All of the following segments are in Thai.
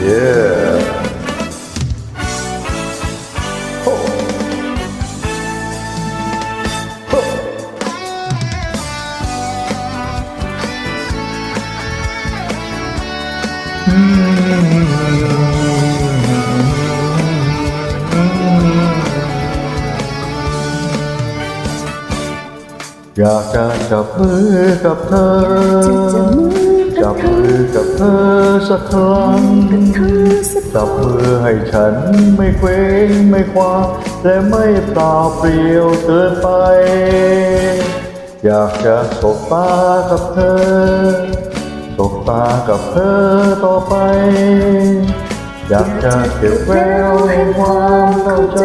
Yeah. Ho. Ho. อยากจะจับมือกับเธอ จับมือกับเธอสักครั้งจับมือให้ฉันไม่เคว้งไม่คว้าและไม่เปล่าเปลี่ยวเกินไป อยากจะสบตากับเธอสบตากับเธอต่อไป อยากจะเก็บแววแห่งความเข้าใจ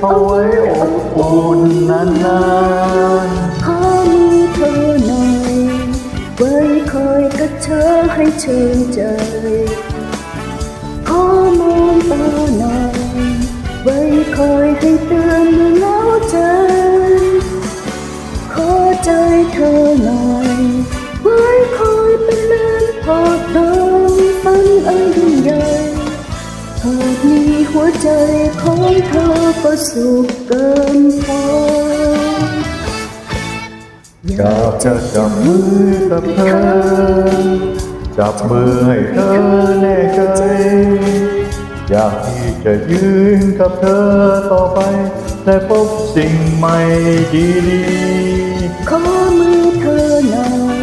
เอาไว้อบอุ่นนานๆ เธอให้ชื่นใจขอมองตาหน่อยไว้คอยให้เตือนเมื่อเหงาใจขอใจเธอหน่อยไว้คอยเป็นเลื่อนพอดงฝันอันยิ่งใหญ่หากมีหัวใจของเธอก็สุขเกิน อยากจะจับมือกับเธอ จับมือให้เธอแน่ใจ อยากที่จะยืนกับเธอต่อไป และพบสิ่งใหม่ดีๆขอมือเธอหน่อย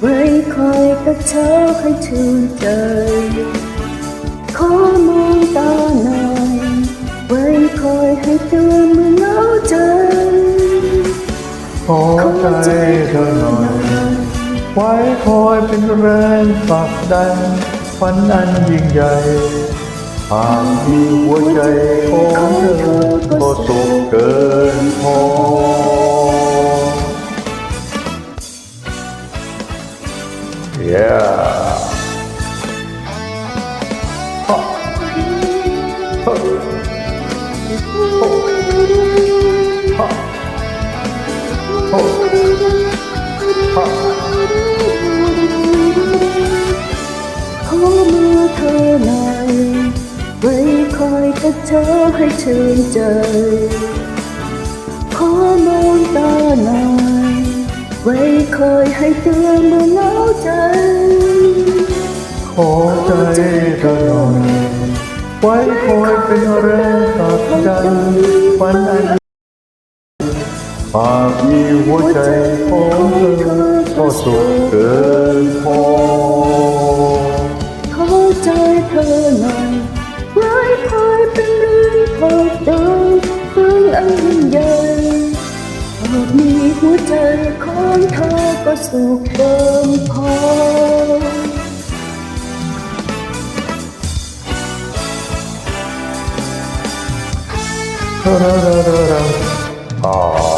ไว้คอยกับเธอให้ชื่นใจขอ ขอใจเธอหน่อย ไว้คอยเป็นแรงผลักดันฝันอันยิ่งใหญ่หากมีหัวใจของเธอก็สุขเกินพอ Yeah. Ha. Ha. เธอให้ชื่นใจ ขอมองตาหน่อยไว้คอยให้เตือนเมื่อเหงาใจ ขอใจเธอหน่อยไว้คอยเป็นแรงผลัดันฝันอันหากมีหัวใจของเธอก็สุขเกินพอขอใจเธอหน่อย คอยเป็นเรื่องพอเดินฟังอันยิ่งใหญ่หากมีหัวใจของเธอก็สุขเกิมพออ่า